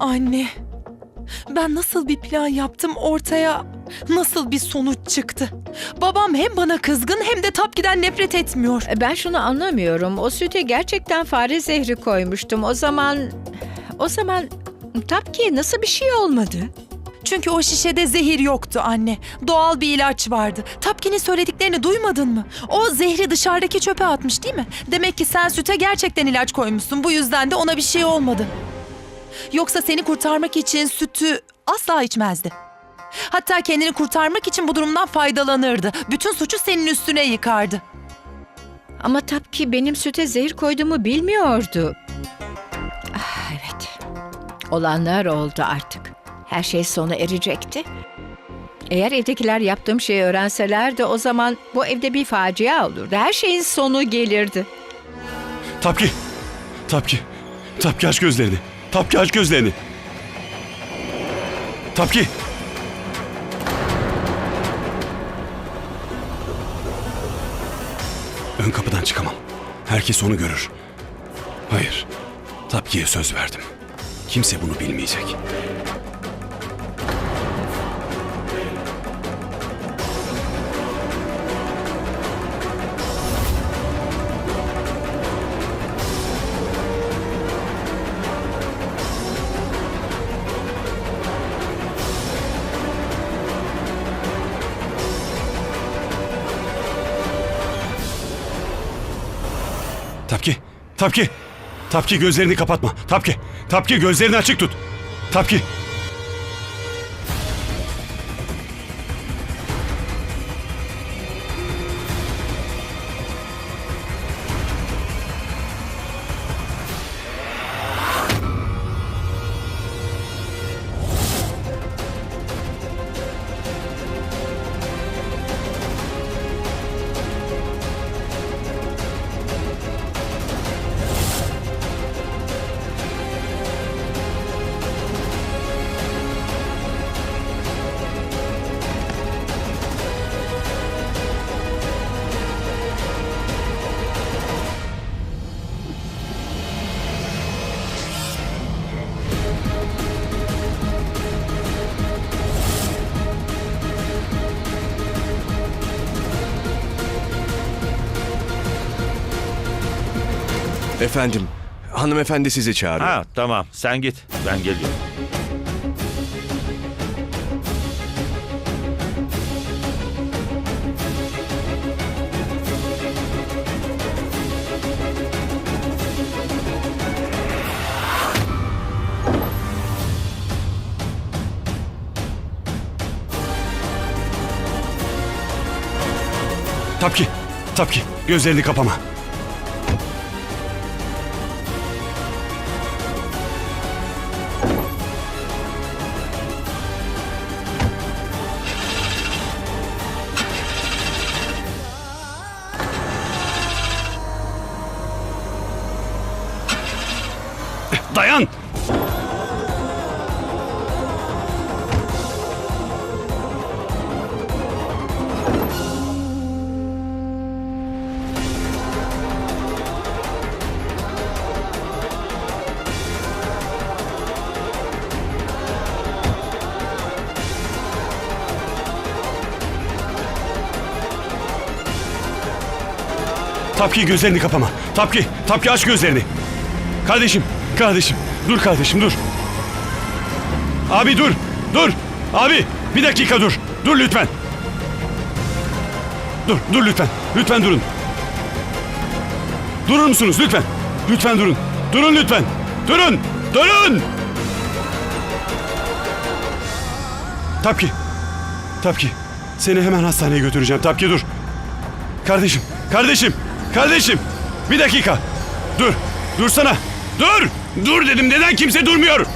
Anne, ben nasıl bir plan yaptım ortaya nasıl bir sonuç çıktı? Babam hem bana kızgın hem de Tapki'den nefret etmiyor. E, Ben şunu anlamıyorum. O süte gerçekten fare zehri koymuştum. O zaman... O zaman... Tapki nasıl bir şey olmadı? Çünkü o şişede zehir yoktu anne. Doğal bir ilaç vardı. Tapki'nin söylediklerini duymadın mı? O zehri dışarıdaki çöpe atmış değil mi? Demek ki sen süte gerçekten ilaç koymuşsun. Bu yüzden de ona bir şey olmadı. Yoksa seni kurtarmak için sütü asla içmezdi. Hatta kendini kurtarmak için bu durumdan faydalanırdı. Bütün suçu senin üstüne yıkardı. Ama Tapki benim süte zehir koyduğumu bilmiyordu. Ah, evet. Olanlar oldu artık. Her şey sona erecekti. Eğer evdekiler yaptığım şeyi öğrenselerdi o zaman bu evde bir facia olurdu. Her şeyin sonu gelirdi. Tapki. Tapki. Tapki aç gözlerini. Tapki aç gözlerini. Tapki. Ön kapıdan çıkamam. Herkes onu görür. Hayır. Tapki'ye söz verdim. Kimse bunu bilmeyecek. Tapki. Tapki. Gözlerini kapatma. Tapki. Tapki gözlerini açık tut. Tapki. Efendim, hanımefendi sizi çağırıyor. Ha tamam sen git ben geliyorum. Tapki. Tapki. Gözlerini kapama. Dayan! Tapki gözlerini kapama. Tapki, Tapki aç gözlerini. Kardeşim, kardeşim. Dur kardeşim dur. Abi dur, dur. Abi bir dakika dur. Dur lütfen. Dur, dur lütfen. Lütfen durun. Durur musunuz lütfen? Lütfen durun. Durun lütfen. Durun. Durun. Tapki. Tapki. Seni hemen hastaneye götüreceğim. Tapki dur. Kardeşim, kardeşim, kardeşim. Bir dakika. Dur, dursana. Dur, dur dedim. Neden kimse durmuyor?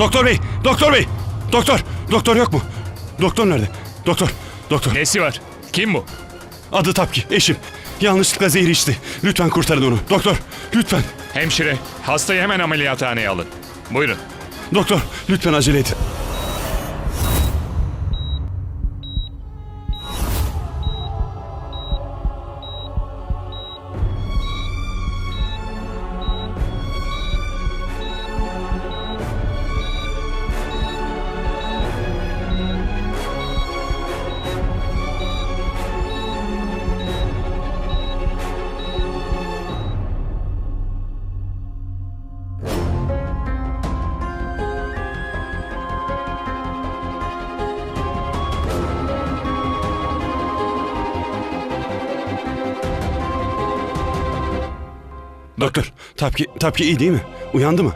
Doktor bey, doktor bey. Doktor, doktor yok mu? Doktor nerede? Doktor, doktor. Nesi var? Kim bu? Adı Tapki, eşim. Yanlışlıkla zehir içti. Lütfen kurtarın onu. Doktor, lütfen. Hemşire, hastayı hemen ameliyathaneye alın. Buyurun. Doktor, lütfen acele et. Doktor, Tapki, Tapki iyi değil mi? Uyandı mı?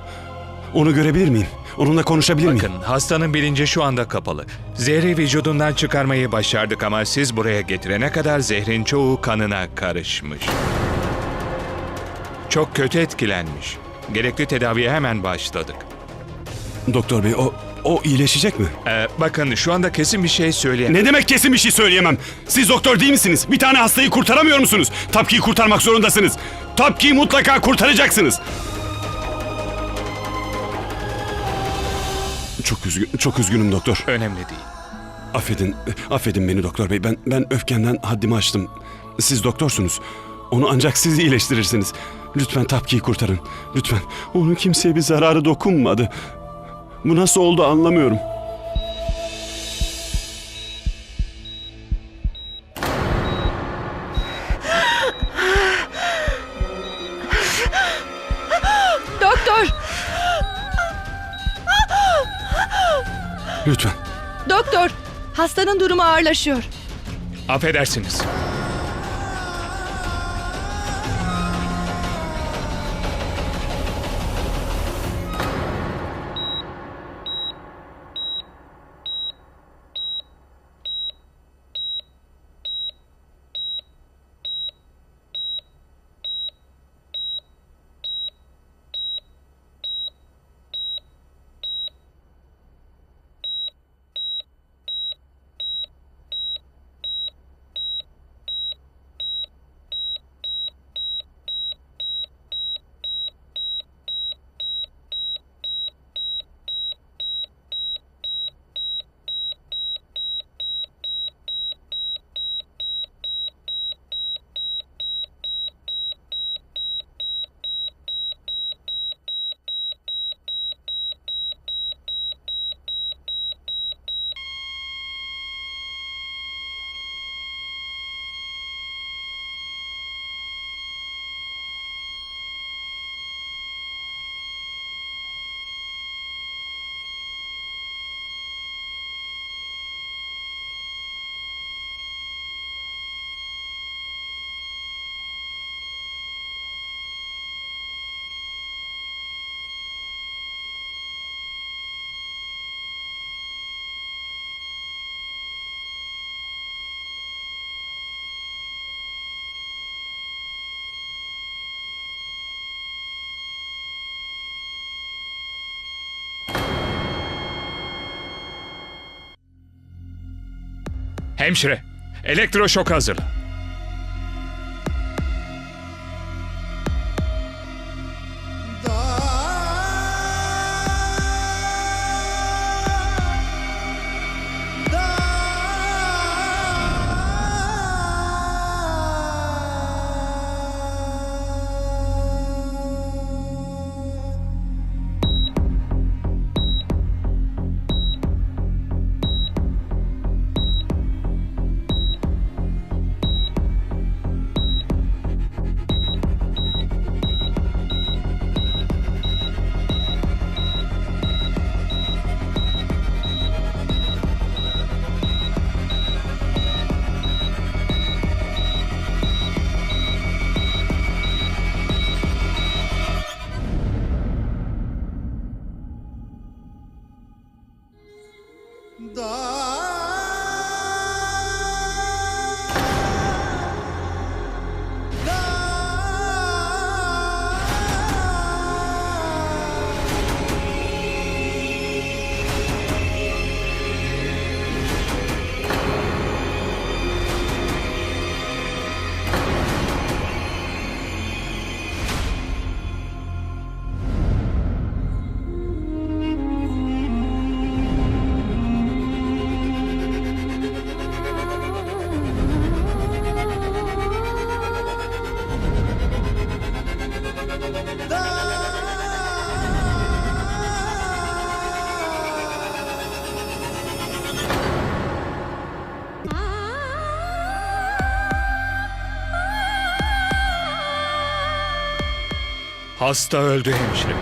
Onu görebilir miyim? Onunla konuşabilir miyim? Bakın, hastanın bilinci şu anda kapalı. Zehri vücudundan çıkarmayı başardık ama siz buraya getirene kadar zehrin çoğu kanına karışmış. Çok kötü etkilenmiş. Gerekli tedaviye hemen başladık. Doktor bey, o, o iyileşecek mi? Ee, bakın şu anda kesin bir şey söyleyemem. Ne demek kesin bir şey söyleyemem? Siz doktor değil misiniz? Bir tane hastayı kurtaramıyor musunuz? Tapki'yi kurtarmak zorundasınız. Tapki'yi mutlaka kurtaracaksınız. Çok üzgün, çok üzgünüm doktor. Önemli değil. Affedin, affedin beni doktor bey. Ben ben öfkemden haddimi aştım. Siz doktorsunuz. Onu ancak siz iyileştirirsiniz. Lütfen Tapki'yi kurtarın. Lütfen. Onun kimseye bir zararı dokunmadı. Bu nasıl oldu anlamıyorum. Doktor! Lütfen. Doktor! Hastanın durumu ağırlaşıyor. Affedersiniz. Hemşire, elektroşok hazır. Hasta öldü hemşire.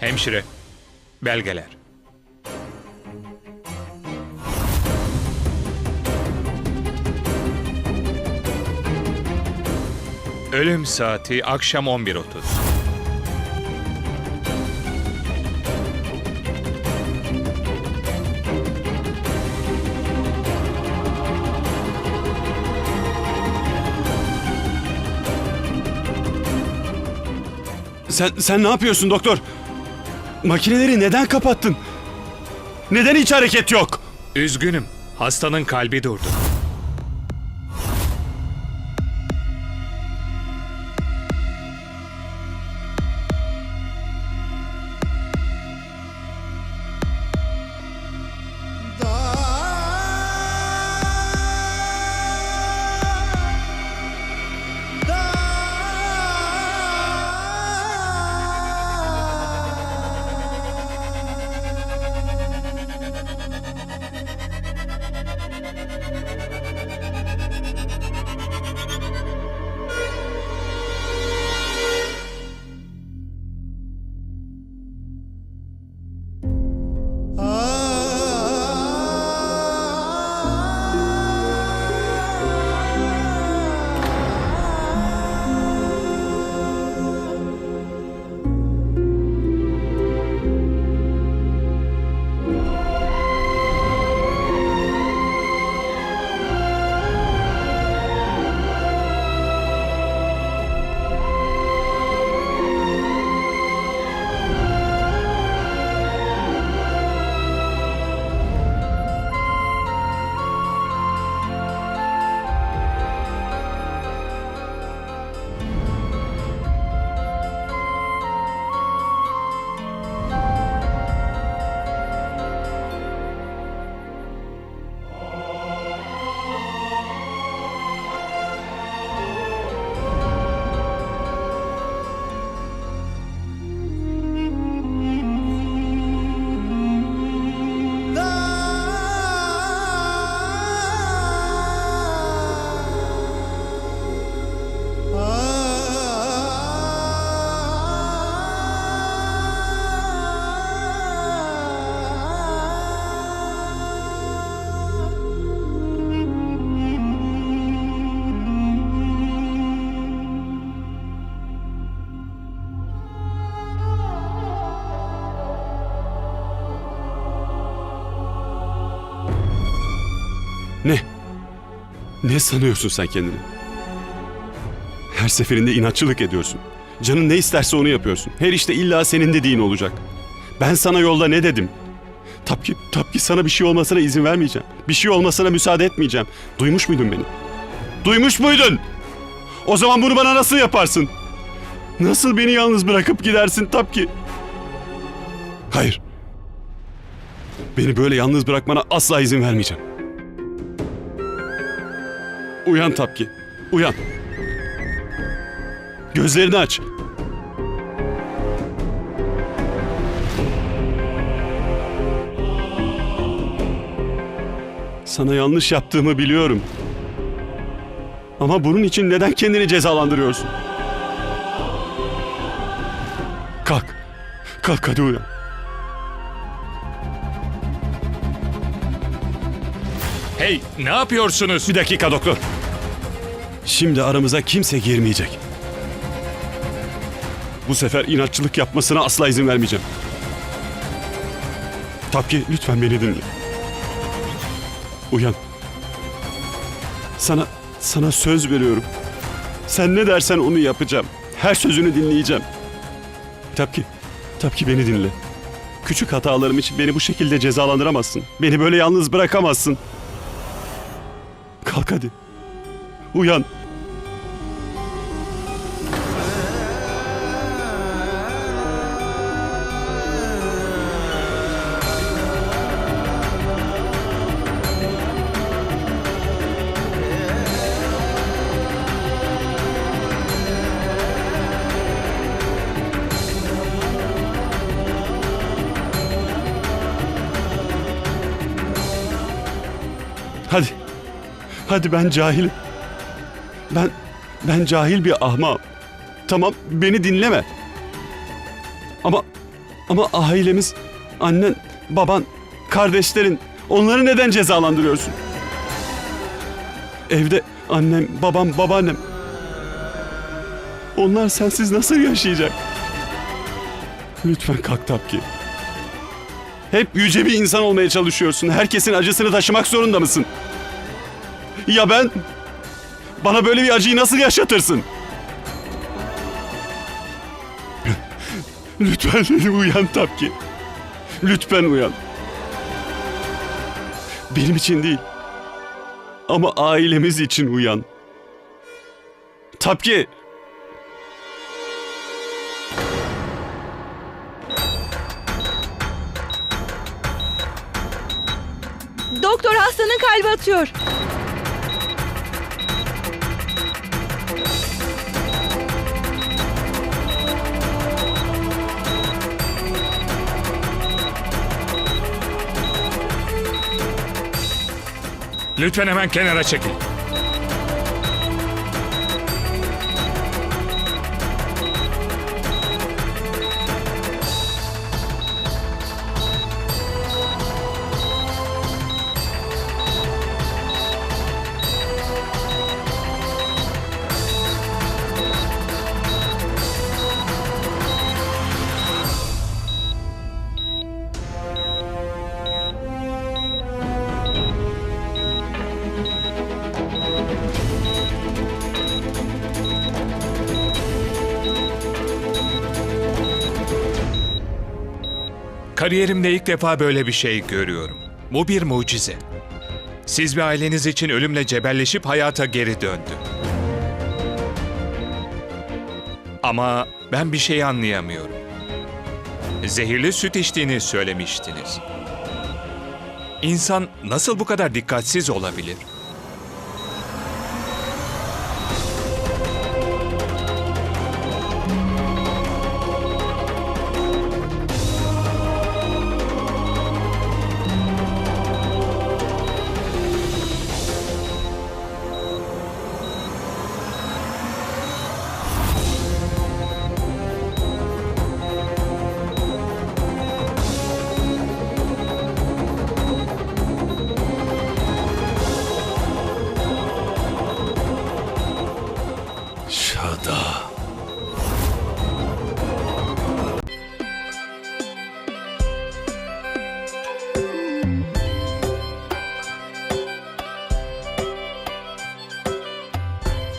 Hemşire, belgeler. Ölüm saati akşam 11.30. Sen, sen ne yapıyorsun doktor? Makineleri neden kapattın? Neden hiç hareket yok? Üzgünüm, hastanın kalbi durdu. Ne sanıyorsun sen kendini? Her seferinde inatçılık ediyorsun. Canın ne isterse onu yapıyorsun. Her işte illa senin dediğin olacak. Ben sana yolda ne dedim? Tapki, tapki sana bir şey olmasına izin vermeyeceğim. Bir şey olmasına müsaade etmeyeceğim. Duymuş muydun beni? Duymuş muydun? O zaman bunu bana nasıl yaparsın? Nasıl beni yalnız bırakıp gidersin Tapki? Hayır. Beni böyle yalnız bırakmana asla izin vermeyeceğim. Uyan Tapki. Uyan. Gözlerini aç. Sana yanlış yaptığımı biliyorum. Ama bunun için neden kendini cezalandırıyorsun? Kalk. Kalk hadi uyan. Hey, ne yapıyorsunuz? Bir dakika doktor. Şimdi aramıza kimse girmeyecek. Bu sefer inatçılık yapmasına asla izin vermeyeceğim. Tapki lütfen beni dinle. Uyan. Sana sana söz veriyorum. Sen ne dersen onu yapacağım. Her sözünü dinleyeceğim. Tapki, Tapki beni dinle. Küçük hatalarım için beni bu şekilde cezalandıramazsın. Beni böyle yalnız bırakamazsın. Kalk hadi. Uyan. Hadi. Hadi ben cahilim. Ben ben cahil bir ahmağım. Tamam beni dinleme. Ama ama ailemiz, annen, baban, kardeşlerin onları neden cezalandırıyorsun? Evde annem, babam, babaannem. Onlar sensiz nasıl yaşayacak? Lütfen kalk Tapki. Hep yüce bir insan olmaya çalışıyorsun. Herkesin acısını taşımak zorunda mısın? Ya ben? Bana böyle bir acıyı nasıl yaşatırsın? Lütfen uyan Tapki. Lütfen uyan. Benim için değil. Ama ailemiz için uyan. Tapki. Doktor hastanın kalbi atıyor. Lütfen hemen kenara çekil. Kariyerimde ilk defa böyle bir şey görüyorum. Bu bir mucize. Siz ve aileniz için ölümle cebelleşip hayata geri döndü. Ama ben bir şey anlayamıyorum. Zehirli süt içtiğini söylemiştiniz. İnsan nasıl bu kadar dikkatsiz olabilir?